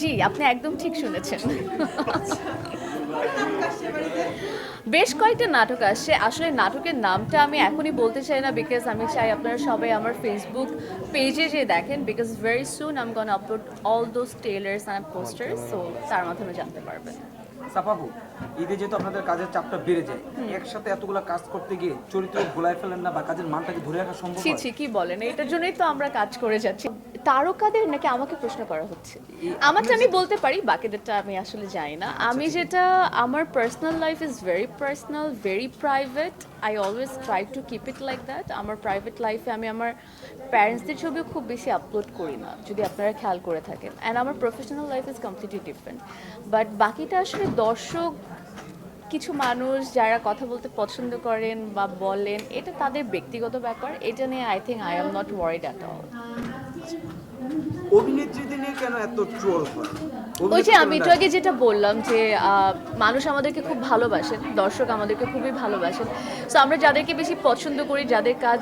জি আপনি একদম ঠিক শুনেছেন। বেশ কয়েকটা নাটক আসছে। আসলে নাটকের নামটা আমি এখনই বলতে চাই না বিকজ আমি চাই আপনারা সবাই আমার ফেসবুক পেজে যে দেখেন because very soon I'm gonna upload all those trailers and posters so তার মাধ্যমে জানতে পারবেন। সাপাবু ঈদে যেহেতু আপনাদের কাজের চাপটা বেড়ে যায় একসাথে এতগুলো কাজ করতে গিয়ে চরিত্র ভোলায় ফেলেন না বা কাজের মানটাকে ধরে রাখা সম্ভব ছি ছি কি বলেন? এটার জন্যই তো আমরা কাজ করে যাচ্ছি। তারকাদের নাকি আমাকে প্রশ্ন করা হচ্ছে? আমারটা আমি বলতে পারি বাকিদেরটা আমি আসলে জানি না। আমি যেটা আমার personal life is very personal very private I always try to keep it like that আমার প্রাইভেট লাইফে আমি আমার প্যারেন্টসদের ছবিও খুব বেশি আপলোড করি না যদি আপনারা খেয়াল করে থাকেন। অ্যান্ড আমার professional life is completely different but বাকিটা আসলে দর্শক কিছু মানুষ যারা কথা বলতে পছন্দ করেন বা বলেন এটা তাদের ব্যক্তিগত ব্যাপার। এটা নিয়ে I think I am not worried at all অভিনেত্রীদের নিয়ে কেন এত ট্রোল হয় ওই যে আমি একটু আগে যেটা বললাম যে মানুষ আমাদেরকে খুব ভালোবাসেন দর্শক আমাদেরকে খুবই ভালোবাসেন। সো আমরা যাদেরকে বেশি পছন্দ করি যাদের কাজ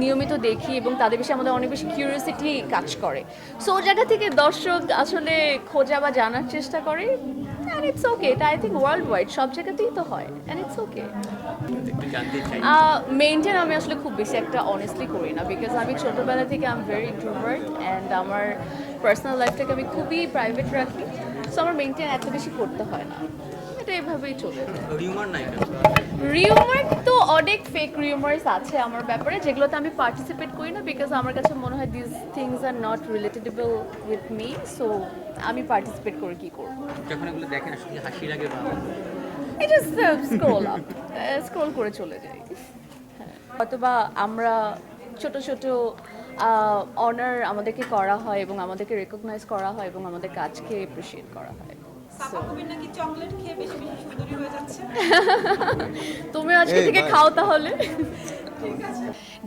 নিয়মিত দেখি এবং তাদের বেশি আমাদের অনেক বেশি কিউরিয়াসিটি কাজ করে। সো ওই জায়গা থেকে দর্শক আসলে খোঁজা বা জানার চেষ্টা করে। অ্যান্ড ইটস ওকে এটা আই থিঙ্ক ওয়ার্ল্ড ওয়াইড সব জায়গাতেই তো হয় অ্যান্ড ইটস ওকে মেনটেন আমি আসলে খুব বেশি একটা অনেস্টলি করি না বিকজ আমি ছোটোবেলা থেকে আম ভেরি ইন্ট্রোভার্ট অ্যান্ড আমার পার্সোনাল লাইফটাকে আমি খুবই প্রাইভেট রাখি সো আমার মেনটেন এত বেশি করতে হয় না। এটা এভাবেই চলে। রিউমার তো অনেক ফেক রিউমার্স আছে আমার ব্যাপারে যেগুলোতে আমি পার্টিসিপেট করি না বিকজ আমার কাছে মনে হয় this things are not relatable with me so আমি পার্টিসিপেট করে কি করব যখন এগুলো দেখেন আসলে হাসি লাগে বা এটা স্ক্রোল আপ স্ক্রোল করে চলে যাই হ্যাঁ। অথবা আমরা ছোট ছোট অনার আমাদেরকে করা হয় এবং আমাদেরকে রেকগনাইজ করা হয় এবং আমাদের কাজকে এপ্রিসিয়েট করা হয় সাপা কবির নাকি চকলেট খেয়ে বেশি বেশি সুন্দরী হয়ে যাচ্ছে? তুমি আজকে থেকে খাও তাহলে।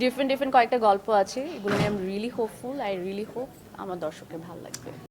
ডিফারেন্ট ডিফারেন্ট কয়েকটা গল্প আছে এগুলো নিয়ে I really hopeful I really hope আমার দর্শকের ভালো লাগবে।